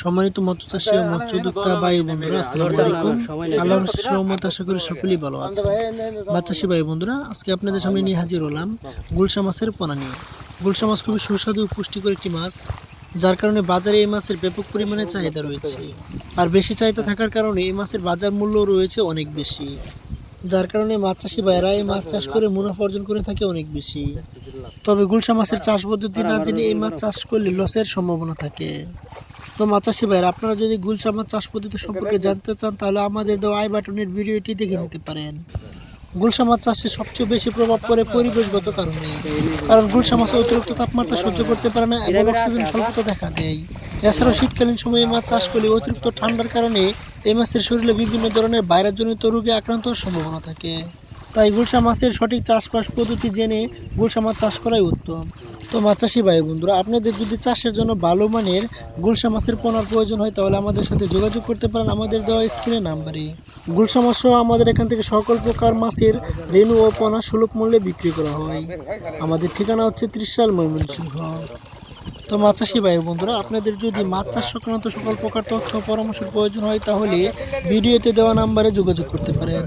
সম্মানিত মৎস্য চাষী ও মৎস্য উদ্যোক্তা ভাই বন্ধুরা আসসালামু আলাইকুম। আল্লাহর রহমত আশা করি সকলেই ভালো আছে চাষী ভাই বন্ধুরা আজকে আপনাদের সামনে নিয়ে হাজির হলাম গুলশা মাছের পোনা নিয়ে। গুলশা মাছ খুবই সুস্বাদু পুষ্টিকর একটি মাছ যার কারণে বাজারে এই মাছের ব্যাপক পরিমাণে চাহিদা রয়েছে। আর বেশি চাহিদা থাকার কারণে এই মাছের বাজার মূল্য রয়েছে অনেক বেশি। যার কারণে মাছ চাষি ভাইয়েরা এই মাছ চাষ করে মুনাফা অর্জন করে থাকে অনেক বেশি। তবে গুলশা মাছের চাষ পদ্ধতি না জেনে এই মাছ চাষ করলে লসের সম্ভাবনা থাকে। তো মাছ চাষি ভাইয়েরা, আপনারা যদি গুলশা মাছ চাষ পদ্ধতি সম্পর্কে জানতে চান, তাহলে আমাদের দেওয়া আই বাটনের ভিডিওটি দেখে নিতে পারেন। গুলশা মাছ চাষে সবচেয়ে বেশি প্রভাব পড়ে পরিবেশগত কারণে। কারণ গুলশা মাছ অতিরিক্ত তাপমাত্রা সহ্য করতে পারে না এবং অক্সিজেন স্বল্পতা দেখা দেয়। এছাড়াও শীতকালীন সময়ে মাছ চাষ করলে অতিরিক্ত ঠান্ডার কারণে এই মাছের শরীরে বিভিন্ন ধরনের ভাইরাসজনিত রোগে আক্রান্ত হওয়ার সম্ভাবনা থাকে। তাই গুলশা মাছের সঠিক চাষবাস পদ্ধতি জেনে গুলশা মাছ চাষ করাই উত্তম। তো মাছ চাষি ভাই বন্ধুরা, আপনাদের যদি চাষের জন্য ভালো মানের গুলশা মাছের পোনার প্রয়োজন হয়, তাহলে আমাদের সাথে যোগাযোগ করতে পারেন আমাদের দেওয়া স্ক্রিনের নাম্বারে। গুলশা মাছ আমাদের এখান থেকে সকল প্রকার মাছের রেণু ও পোনা সুলভ মূল্যে বিক্রি করা হয়। আমাদের ঠিকানা হচ্ছে ত্রিশাল ময়মনসিংহ। তো মাছ চাষি ভাই বন্ধুরা, আপনাদের যদি মাছ চাষ সংক্রান্ত সকল প্রকার তথ্য পরামর্শের প্রয়োজন হয়, তাহলে ভিডিওতে দেওয়া নাম্বারে যোগাযোগ করতে পারেন।